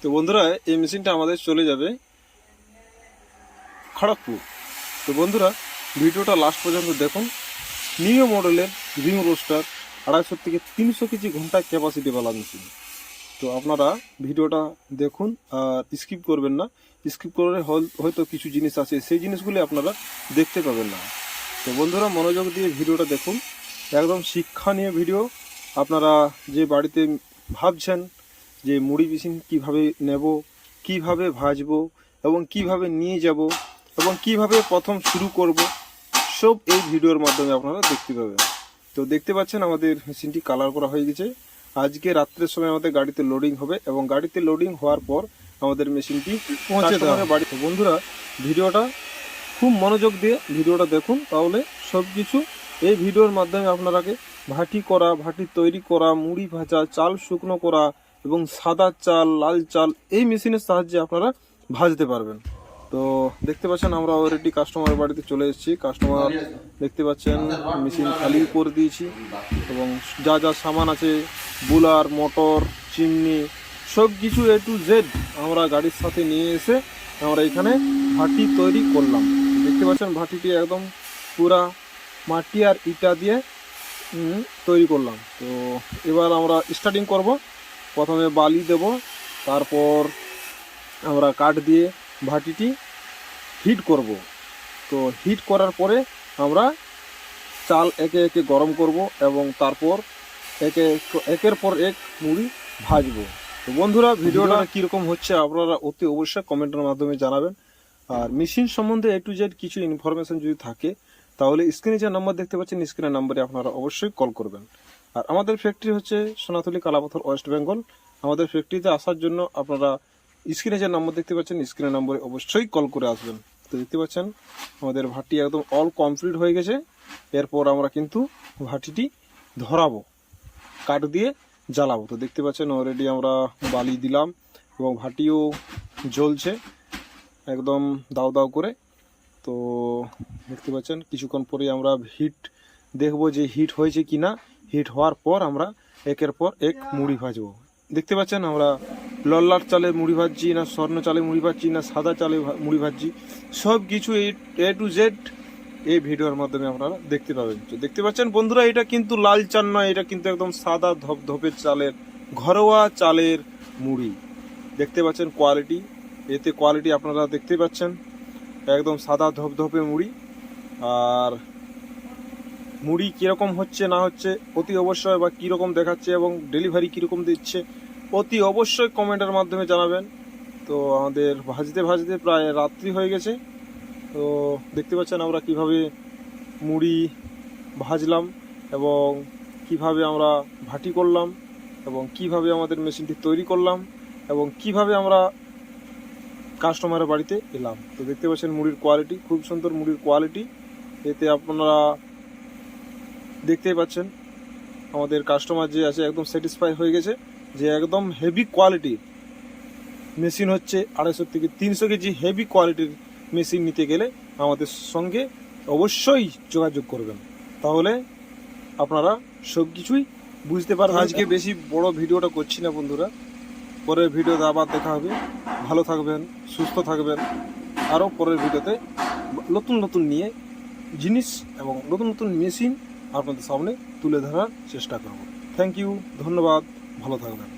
তো বন্ধুরা, এই মেশিনটা আমাদের চলে যাবে খড়গপুর। তো বন্ধুরা, ভিডিওটা লাস্ট পর্যন্ত দেখুন। নিউ মডেলের রিং রোস্টার, আড়াইশো থেকে তিনশো কেজি ঘণ্টা ক্যাপাসিটি বালা মেশিন তো আপনারা ভিডিওটা দেখুন আর স্কিপ করবেন না। স্কিপ করে হয়তো কিছু জিনিস আছে, সেই জিনিসগুলি আপনারা দেখতে পাবেন না। তো বন্ধুরা, মনোযোগ দিয়ে ভিডিওটা দেখুন। একদম শিক্ষা নিয়ে ভিডিও। আপনারা যে বাড়িতে ভাবছেন যে মুড়ি মেশিন কীভাবে নেব কীভাবে ভাজবো এবং কীভাবে নিয়ে যাব এবং কীভাবে প্রথম শুরু করব সব এই ভিডিওর মাধ্যমে আপনারা দেখতে পাবেন। তো দেখতে পাচ্ছেন আমাদের মেশিনটি কালার করা হয়ে গেছে। আজকে রাত্রের সময় আমাদের গাড়িতে লোডিং হবে এবং গাড়িতে লোডিং হওয়ার পর আমাদের মেশিনটি পৌঁছে দেওয়া হবে বাড়িতে বন্ধুরা ভিডিওটা খুব মনোযোগ দিয়ে ভিডিওটা দেখুন তাহলে সব কিছু এই ভিডিওর মাধ্যমে আপনারাকে ভাটি করা ভাটি তৈরি করা মুড়ি ভাজা চাল শুকনো করা এবং সাদা চাল, লাল চাল এই মেশিনের সাহায্যে আপনারা ভাজতে পারবেন। তো দেখতে পাচ্ছেন আমরা অলরেডি কাস্টমারের বাড়িতে চলে এসেছি। কাস্টমার দেখতে পাচ্ছেন মেশিন খালি করে দিয়েছি এবং যা যা সামান আছে, বুলার, মোটর, চিমনি সব কিছু এ টু জেড আমরা গাড়ির সাথে নিয়ে এসে আমরা এখানে ভাটি তৈরি করলাম। দেখতে পাচ্ছেন ভাটিটি একদম পুরা মাটি আর ইটা দিয়ে তৈরি করলাম। তো এবার আমরা স্টার্টিং করব। প্রথমে বালি দেব তারপর আমরা কাঠ দিয়ে ভাটিটি হিট করব। তো হিট করার পরে আমরা চাল একে একে গরম করব এবং তারপর একে একের পর এক মুড়ি ভাজবো। তো বন্ধুরা ভিডিওটা কীরকম হচ্ছে আপনারা অতি অবশ্যই কমেন্টের মাধ্যমে জানাবেন। আর মেশিন সম্বন্ধে এ টু জেড কিছু ইনফরমেশন যদি থাকে তাহলে স্ক্রিনে যে নাম্বার দেখতে পাচ্ছেন স্ক্রিনের নাম্বারে আপনারা অবশ্যই কল করবেন। আর আমাদের ফ্যাক্টরি হচ্ছে সোনাতলি কালাপাথর ওয়েস্ট বেঙ্গল আমাদের ফ্যাক্টরিতে আসার জন্য আপনারা স্ক্রিনে যে নাম্বার দেখতে পাচ্ছেন স্ক্রিনের নম্বরে অবশ্যই কল করে আসবেন। তো দেখতে পাচ্ছেন, আমাদের ভাটি একদম অল কমপ্লিট হয়ে গেছে। এরপর আমরা কিন্তু ভাটিটি ধরাবো, কাঠ দিয়ে জ্বালাবো। তো দেখতে পাচ্ছেন অলরেডি আমরা বালি দিলাম এবং ভাটিও জ্বলছে, একদম দাও দাও করে। তো দেখতে পাচ্ছেন, কিছুক্ষণ পরে আমরা হিট দেখব যে হিট হয়েছে কি না হিট হওয়ার পর আমরা একের পর এক মুড়ি ভাজবো। দেখতে পাচ্ছেন আমরা লল্লার চালে মুড়ি ভাজছি না, স্বর্ণ চালে মুড়ি ভাজছি না, সাদা চালে মুড়ি ভাজছি সব কিছু এই এ টু জেড এই ভিডিওর মাধ্যমে আপনারা দেখতে পাবেন। দেখতে পাচ্ছেন বন্ধুরা, এটা কিন্তু লাল চাল নয়, এটা কিন্তু একদম সাদা ধপধপের চালের, ঘরোয়া চালের মুড়ি। দেখতে পাচ্ছেন কোয়ালিটি এতে কোয়ালিটি আপনারা দেখতে পাচ্ছেন, একদম সাদা ধপধপে মুড়ি, আর মুড়ি কীরকম হচ্ছে, না হচ্ছে, অতি অবশ্যই বা কীরকম দেখাচ্ছে এবং ডেলিভারি কীরকম দিচ্ছে, অতি অবশ্যই কমেন্টের মাধ্যমে জানাবেন। তো আমাদের ভাজতে ভাজতে প্রায় রাত্রি হয়ে গেছে। তো দেখতে পাচ্ছেন আমরা কীভাবে মুড়ি ভাজলাম এবং কীভাবে আমরা ভাটি করলাম এবং কীভাবে আমাদের মেশিনটি তৈরি করলাম এবং কীভাবে আমরা কাস্টমারের বাড়িতে এলাম। তো দেখতে পাচ্ছেন মুড়ির কোয়ালিটি খুব সুন্দর মুড়ির কোয়ালিটি এতে আপনারা দেখতেই পাচ্ছেন, আমাদের কাস্টমার যে আছে একদম স্যাটিসফাই হয়ে গেছে যে একদম হেভি কোয়ালিটির মেশিন হচ্ছে আড়াইশো থেকে তিনশো কেজি হেভি কোয়ালিটির মেশিন নিতে গেলে আমাদের সঙ্গে অবশ্যই যোগাযোগ করবেন। তাহলে আপনারা সব কিছুই বুঝতে পারবেন। আজকে বেশি বড় ভিডিওটা করছি না বন্ধুরা। পরের ভিডিওতে আবার দেখা হবে। ভালো থাকবেন, সুস্থ থাকবেন। আরও পরের ভিডিওতে নতুন নতুন নিয়ে জিনিস এবং নতুন নতুন মেশিন আপনাদের সামনে তুলে ধরার চেষ্টা করব। থ্যাংক ইউ ধন্যবাদ ভালো থাকবেন।